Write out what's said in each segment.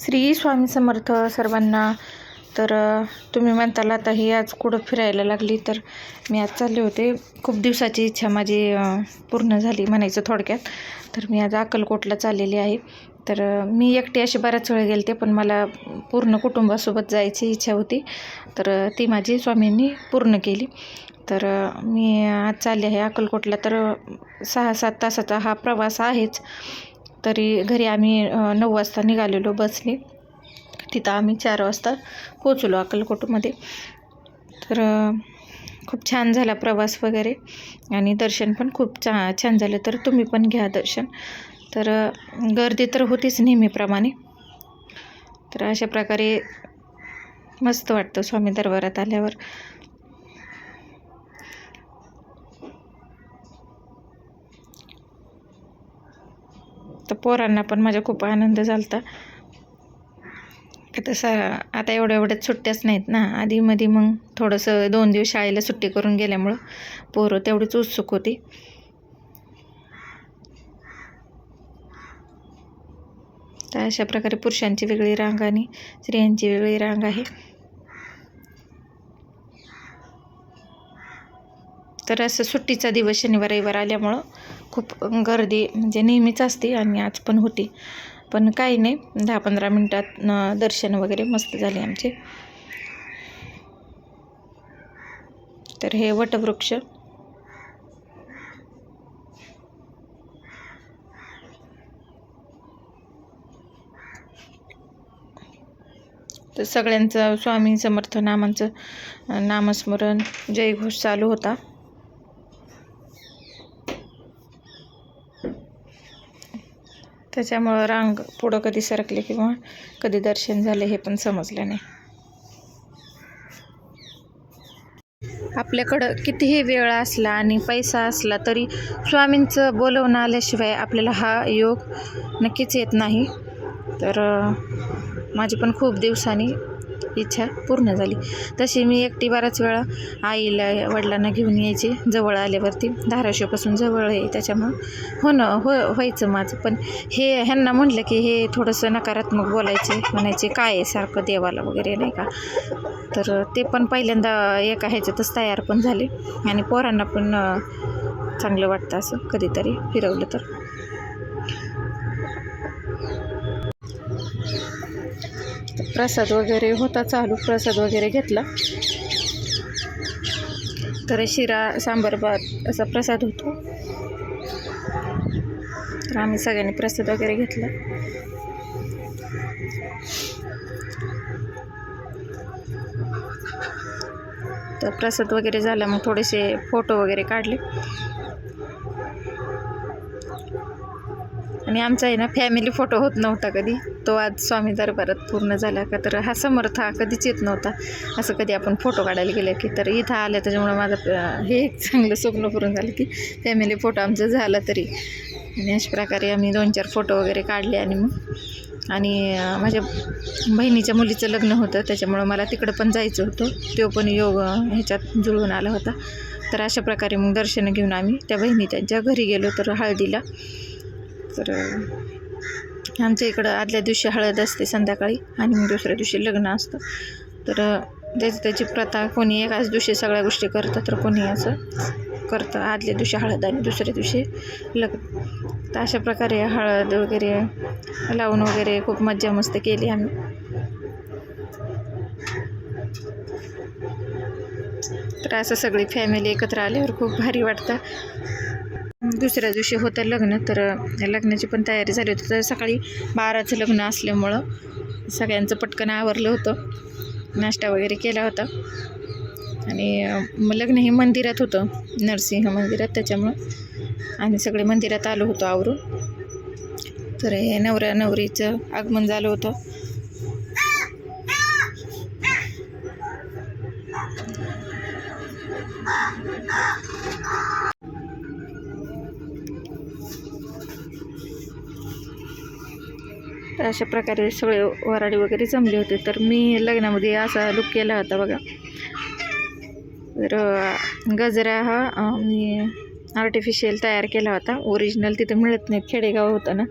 श्री स्वामी समर्थ सर्वांना. तर तुम्ही म्हणताल आता ही आज कुठं फिरायला लागली तर मी आज चालले होते. खूप दिवसाची इच्छा माझी पूर्ण झाली म्हणायचं थोडक्यात. तर मी आज अक्कलकोटला चाललेली आहे. तर मी एकटी अशी बऱ्याच वेळ गेले होते पण मला पूर्ण कुटुंबासोबत जायची इच्छा होती. तर ती माझी स्वामींनी पूर्ण केली. तर मी आज चालले आहे अक्कलकोटला. तर सहा सात तासाचा हा प्रवास आहेच. तरी घरी आम्ही नऊ वाजता निघालेलो बसने. तिथं आम्ही चार वाजता पोचलो अक्कलकोटमध्ये. तर खूप छान झाला प्रवास वगैरे आणि दर्शन पण खूप छा छान झालं. तर तुम्ही पण घ्या दर्शन. तर गर्दी तर होतीच नेहमीप्रमाणे. तर अशा प्रकारे मस्त वाटतं स्वामी दरबारात आल्यावर. तर पोरांना पण माझ्या खूप आनंद झाला होता सा आता एवढ्या एवढ्यात सुट्ट्याच नाहीत ना. आधी मधी मग थोडंसं दोन दिवस शाळेला सुट्टी करून गेल्यामुळं पोरं तेवढीच उत्सुक होती. तर अशा प्रकारे पुरुषांची वेगळी रांग आणि स्त्रियांची वेगळी रांग आहे. तर असं सुट्टीचा दिवस शनिवार रविवार आल्यामुळं खूप गर्दी म्हणजे नेहमीच असते आणि आज पण होती. पण काही नाही दहा पंधरा मिनटात दर्शन वगैरे मस्त झाले आमचे. तर हे वटवृक्ष. तर सगळ्यांचं स्वामी समर्थ नामांचं नामस्मरण जयघोष चालू होता. त्याच्यामुळं रांग पुढं कधी सरकले किंवा कधी दर्शन झाले हे पण समजलं नाही. आपल्याकडं कितीही वेळ असला आणि पैसा असला तरी स्वामींचं बोलवणं आल्याशिवाय आपल्याला हा योग नक्कीच येत नाही. तर माझी पण खूप दिवसांनी इच्छा पूर्ण झाली. तशी मी एकटी बराच वेळा आईला वडिलांना घेऊन यायची जवळ आल्यावरती. धाराशिवपासून जवळ आहे त्याच्यामुळं होणं हो व्हायचं माझं. पण हे ह्यांना म्हटलं की हे थोडंसं नकारात्मक बोलायचे म्हणायचे काय आहे सारखं देवाला वगैरे नाही का? तर ते पण पहिल्यांदा एका ह्याच्यातच तयार पण झाले. आणि पोरांना पण चांगलं वाटतं असं कधीतरी फिरवलं तर. प्रसाद वगैरे होता चालू प्रसाद वगैरे घेतला. तर शिरा सांबार भात असा प्रसाद होतो. तर आम्ही सगळ्यांनी प्रसाद वगैरे घेतला. तर प्रसाद वगैरे झाला मग थोडेसे फोटो वगैरे काढले. आणि आमचा आहे ना फॅमिली फोटो होत नव्हता कधी. तो आज स्वामी दरबारात पूर्ण झाला का तर हा समर्थ हा कधीच येत नव्हता. असं कधी आपण फोटो काढायला गेलं की तर इथं आलं त्याच्यामुळं माझं हे एक चांगलं स्वप्न पूर्ण झालं की फॅमिली फोटो आमचं झाला तरी. आणि अशा प्रकारे आम्ही दोन चार फोटो वगैरे काढले आणि मग आणि माझ्या बहिणीच्या मुलीचं लग्न होतं. त्याच्यामुळं मला तिकडं पण जायचं होतं. तो पण योग ह्याच्यात जुळून आला होता. तर अशा प्रकारे मग दर्शनं घेऊन आम्ही त्या बहिणी त्यांच्या घरी गेलो तर हळदीला. तर आमच्या इकडं आदल्या दिवशी हळद असते संध्याकाळी आणि मग दुसऱ्या दिवशी लग्न असतं. तर त्याची त्याची प्रथा कोणी एकाच दिवशी सगळ्या गोष्टी करतं तर कोणी असं करतं. आदल्या दिवशी हळद आणि दुसऱ्या दिवशी लग्न. तर अशा प्रकारे हळद वगैरे लावून वगैरे खूप मज्जा मस्त केली आम्ही. तर असं सगळी फॅमिली एकत्र आल्यावर खूप भारी वाटतं. दुसऱ्या दिवशी होतं लग्न तर लग्नाची पण तयारी झाली होती. तर सकाळी बाराचं लग्न असल्यामुळं सगळ्यांचं पटकन आवरलं होतं. नाश्ता वगैरे केला होता. आणि लग्न हे मंदिरात होतं. नरसिंह मंदिरात त्याच्यामुळं आम्ही सगळे मंदिरात आलो होतो आवरून. तर हे नवऱ्या नवरीचं आगमन झालं होतं. तर अशा प्रकारे सगळे वराडी वगैरे जमले होते. तर मी लग्नामध्ये असा लुक केला होता बघा. तर गजरा हा मी आर्टिफिशियल तयार केला होता. ओरिजिनल तिथं मिळत नाहीत खेडेगाव होतं ना.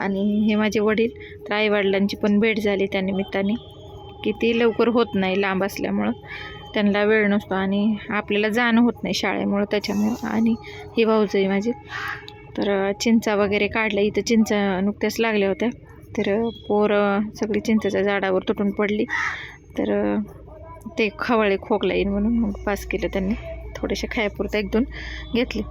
आणि हे माझे वडील तर आईवडिलांची पण भेट झाली त्या निमित्ताने. ती लवकर होत नाही लांब असल्यामुळं. त्यांना वेळ नसतो आणि आपल्याला जाणं होत नाही शाळेमुळं त्याच्यामुळं. आणि ही भाऊजही माझी. तर चिंचा वगैरे काढल्या. इथं चिंचा नुकत्याच लागल्या होत्या. तर पोरं सगळी चिंचेच्या झाडावर तुटून पडली. तर ते खवळे खोकला येईल म्हणून मग पास केलं त्यांनी. थोडेसे खायापुरतं एक दोन घेतले.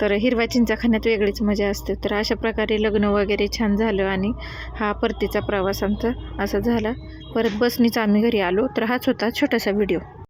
तर हिरवा चिंचा खाण्यात वेगळीच मजा असते. तर अशा प्रकारे लग्न वगैरे छान झालं आणि हा परतीचा प्रवास आमचा असा झाला. परत बसनीच आम्ही घरी आलो. तर हाच होता छोटासा व्हिडिओ